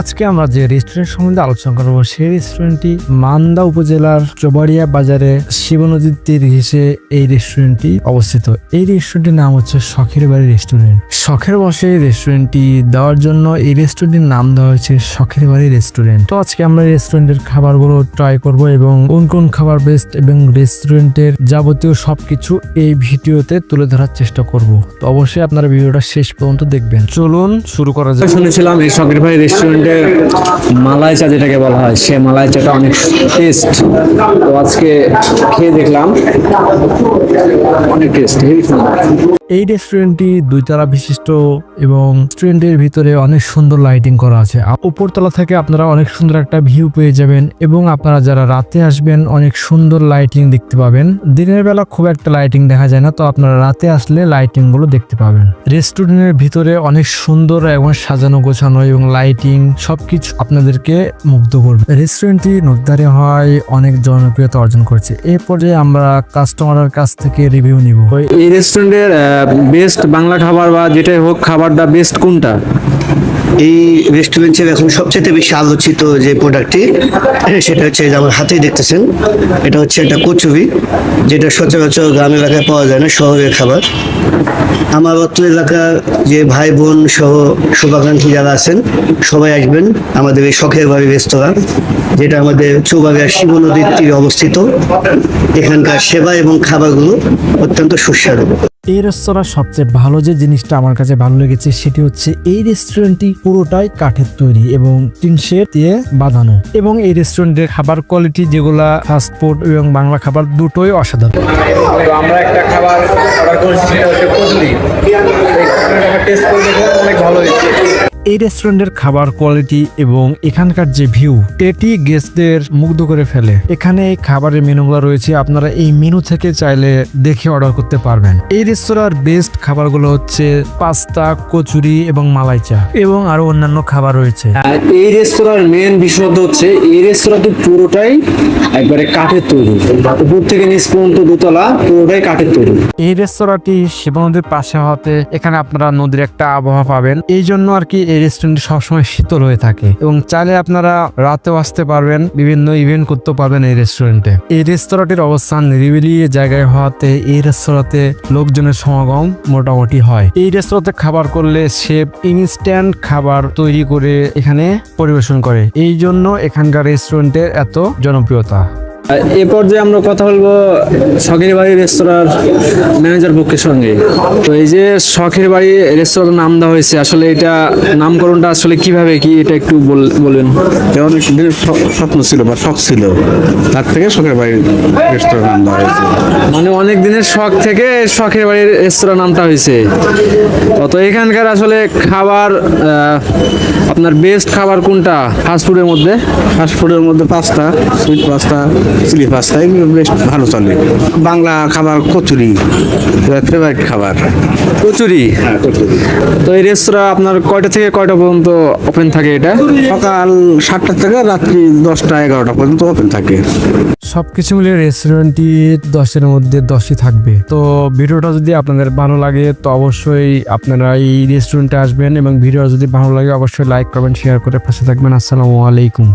আজকে আমরা যে রেস্টুরেন্ট সম্বন্ধে আলোচনা করব, সেই রেস্টুরেন্টটি মান্দা উপজেলার চোবাড়িয়া বাজারে শিব নদীর তীর ঘেঁষে এই রেস্টুরেন্টটি অবস্থিত। এই রেস্টুরেন্টের নাম হচ্ছে শখের বাড়ি রেস্টুরেন্ট শখের বসে রেস্টুরেন্টটি দেওয়ার জন্য এই রেস্টুরেন্টের নাম দেওয়া হয়েছে শখের বাড়ি রেস্টুরেন্ট তো আজকে আমরা রেস্টুরেন্টের খাবারগুলো ট্রাই করব এবং কোন কোন খাবার বেস্ট এবং রেস্টুরেন্টের যাবতীয় সবকিছু এই ভিডিওতে তুলে ধরার চেষ্টা করব। তো অবশ্যই আপনারা ভিডিওটা শেষ পর্যন্ত দেখবেন। চলুন শুরু করা যাক। শুনেছিলাম এই শখের ভাই রেস্টুরেন্টের মালাই চা যেটাকে বলা হয়, সে মালাই চাটা অনেক টেস্ট তো আজকে খেয়ে দেখলাম, অনেক টেস্ট এই রেস্টুরেন্টটি দুইতলা বিশিষ্ট এবং রেস্টুরেন্টের ভিতরে অনেক সুন্দর লাইটিং করা আছে। উপরতলা থেকে আপনারা অনেক সুন্দর একটা ভিউ পেয়ে যাবেন এবং আপনারা যারা রাতে আসবেন, অনেক সুন্দর লাইটিং দেখতে পাবেন। দিনের বেলা খুব একটা লাইটিং দেখা যায় না, তো আপনারা রাতে আসলে লাইটিংগুলো দেখতে পাবেন। রেস্টুরেন্টের ভিতরে অনেক সুন্দর এবং সাজানো গোছানো এবং লাইটিং সবকিছু আপনাদেরকে মুগ্ধ করবে। রেস্টুরেন্টটি নদীদারে হয়, অনেক জনপ্রিয়তা অর্জন করছে। এ পর্যায়ে আমরা কাস্টমারের কাছ থেকে রিভিউ নিব। এই রেস্টুরেন্টের বেস্ট বাংলা খাবার বা যেটাই হোক, খাবারটা বেস্ট কোনটা? এই রেস্টুরেন্টের এখন সবচেয়ে বেশি আলোচিত যে প্রোডাক্টটি সেটা হচ্ছে যে আমার হাতেই দেখতেছেন, এটা হচ্ছে একটা কচুরি, যেটা সচরাচর গ্রাম এলাকায় পাওয়া যায় না, শহরের খাবার। আমার অত্র এলাকার যে ভাই বোন সহ শুভাকাঙ্ক্ষী যারা আছেন, সবাই আসবেন আমাদের এই শখের বাড়ি রেস্তোরাঁ যেটা আমাদের চৌবাগিয়া শিব নদীর তীরে অবস্থিত। এখানকার সেবা এবং খাবারগুলো অত্যন্ত সুস্বাদু। এই রেস্তোরাঁর সবচেয়ে ভালো যে জিনিসটা আমার কাছে ভালো লেগেছে সেটি হচ্ছে এই রেস্টুরেন্টটি পুরোটাই কাঠের তৈরি এবং টিন শেড দিয়ে বাঁধানো এবং এই রেস্টুরেন্টের খাবার কোয়ালিটি যেগুলা ফাস্ট ফুড এবং বাংলা খাবার দুটোই অসাধারণ। আমরা একটা খাবার অর্ডার করেছি, সেটা হচ্ছে টেস্ট করে দেখলাম অনেক ভালো হয়েছে। এই রেস্টুরেন্টের খাবার কোয়ালিটি এবং এখানকার যে ভিউ এটি গেস্টদের মুগ্ধ করে ফেলে। এখানে এই খাবারের মেনুগুলো রয়েছে আপনারা এই মেনু থেকে চাইলে দেখে অর্ডার করতে পারবেন। এই রেস্তোরাঁর বেস্ট খাবারগুলো হচ্ছে পাস্তা কচুরি এবং মালাই চা এবং আরও অন্যান্য খাবার রয়েছে। এই রেস্তোরাঁর মেন বিশেষত্ব হচ্ছে এই রেস্তোরাঁটি পুরোটাই একবারে কাঠের তৈরি। উপর থেকে নিচ পর্যন্ত দোতলা পুরোটাই কাঠের তৈরি। এই রেস্তোরাঁটি শিব নদীর পাশে হওয়াতে এখানে আপনারা নদীর একটা আবহাওয়া পাবেন। এই জন্য আর কি এই রেস্টুরেন্ট সবসময় শীতল হয়ে থাকে এবং চাইলে আপনারা রাতেও আসতে পারবেন, বিভিন্ন ইভেন্ট করতে পারবেন এই রেস্টুরেন্টে এই রেস্তোরাঁটির অবস্থান নিরিবিলি জায়গায় হওয়াতে এই রেস্তোরাঁতে লোকজনের সমাগম মোটামুটি হয়। এই রেস্তোরাঁতে খাবার করলে শেফ ইনস্ট্যান্ট খাবার তৈরি করে এখানে পরিবেশন করে। এই জন্য এখানকার রেস্টুরেন্টের এত জনপ্রিয়তা। এ পর্যায়ে আমরা কথা বলব শখের বাড়ি রেস্তোরাঁর ম্যানেজার পক্ষের সঙ্গে। তো এই যে শখের বাড়ি রেস্তোরাঁর নাম দেওয়া হয়েছে আসলে এটা নামকরণটা আসলে কীভাবে কি এটা একটু বল- বলবেন? দিনের স্বপ্ন ছিল বা শখ ছিল তার থেকে শখের বাড়ির রেস্টুরেন্ট নাম দেওয়া হয়েছে। মানে অনেক দিনের শখ থেকে শখের বাড়ির রেস্তোরাঁ নামটা হয়েছে। তো এখানকার আসলে খাবার আপনার বেস্ট খাবার কোনটা? ফাস্টফুডের মধ্যে? ফাস্টফুডের মধ্যে pasta sweet pasta chili pasta এগুলো বেশ ভালো চলে। বাংলা খাবার কচুরি ফেভারিট খাবার। কচুরি? হ্যাঁ কচুরি। তো এই রেস্তোরাঁ আপনার কয়টা থেকে কয়টা পর্যন্ত ওপেন থাকে এটা? সকাল সাতটা থেকে রাত্রি দশটা এগারোটা পর্যন্ত ওপেন থাকে। সবকিছু মিলিয়ে রেস্টুরেন্টটি দশের মধ্যে দশই থাকবে। তো ভিডিওটা যদি আপনাদের ভালো লাগে তো অবশ্যই আপনারা এই রেস্টুরেন্টে আসবেন এবং ভিডিও যদি ভালো লাগে অবশ্যই লাইক কমেন্ট শেয়ার করে পাশে থাকবেন। আসসালামু আলাইকুম।